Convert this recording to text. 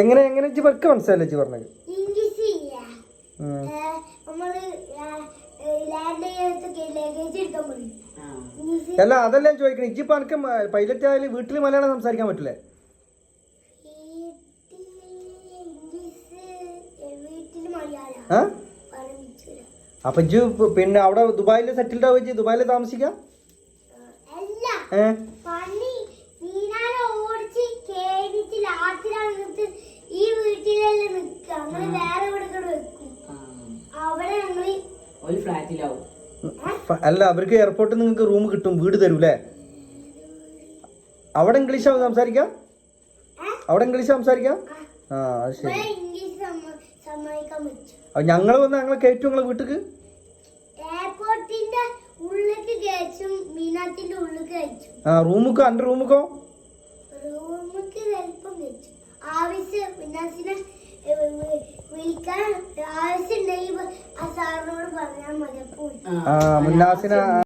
എങ്ങനെ എങ്ങനെ ഇജ്ജ് വെക്ക മനസ്സിലായില്ല ഇജ്ജ് പറഞ്ഞത്? അല്ല അതല്ല ഞാൻ ചോദിക്കണേ. ഇജ്ജിപ്പോ എനിക്ക് പൈലറ്റ് ആയാലും വീട്ടിൽ മലയാളം സംസാരിക്കാൻ പറ്റില്ലേ? അപ്പൊ ഇജ്ജ് പിന്നെ അവിടെ ദുബായിൽ സെറ്റിൽഡ് ആവുക ഇജ്ജ്? ദുബായിൽ താമസിക്കാം? അല്ല. ഒരു ഫ്ലാറ്റിലാവും. അല്ല അവർക്ക് എയർപോർട്ടിൽ നിങ്ങൾക്ക് റൂം കിട്ടും വീട് തരൂലേ? അവിടെ ഇംഗ്ലീഷ് ആവും സംസാരിക്കാം? അവിടെ ഇംഗ്ലീഷ് സംസാരിക്കാം? ആ അത് ശരി. ഞങ്ങൾ വന്ന് ഞങ്ങളെ കയറ്റും നിങ്ങളെ വീട്ടിക്ക്? എയർപോർട്ടിന്റെ ഉള്ളിലേക്ക് കയറ്റും മീനാത്തിന്റെ ഉള്ളിൽ കയറ്റും. ആ റൂമുക്കോ? എന്റെ റൂമുക്കോ? റൂമുക്ക് ചിലപ്പം കയറ്റും. ആവശ്യം മിന്നാസിനെ വിളിക്കാൻ ആവശ്യം ഉണ്ടെങ്കിൽ ആ സാറിനോട്